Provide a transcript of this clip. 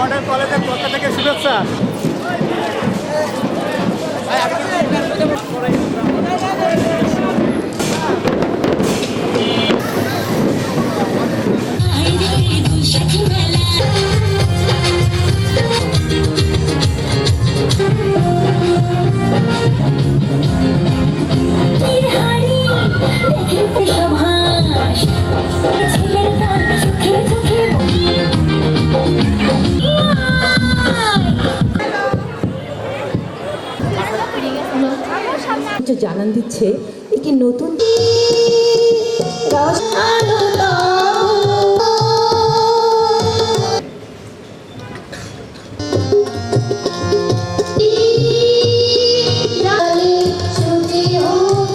Model কলেজের পক্ষ থেকে শুভেচ্ছা। জানান দিচ্ছে একটি নতুন?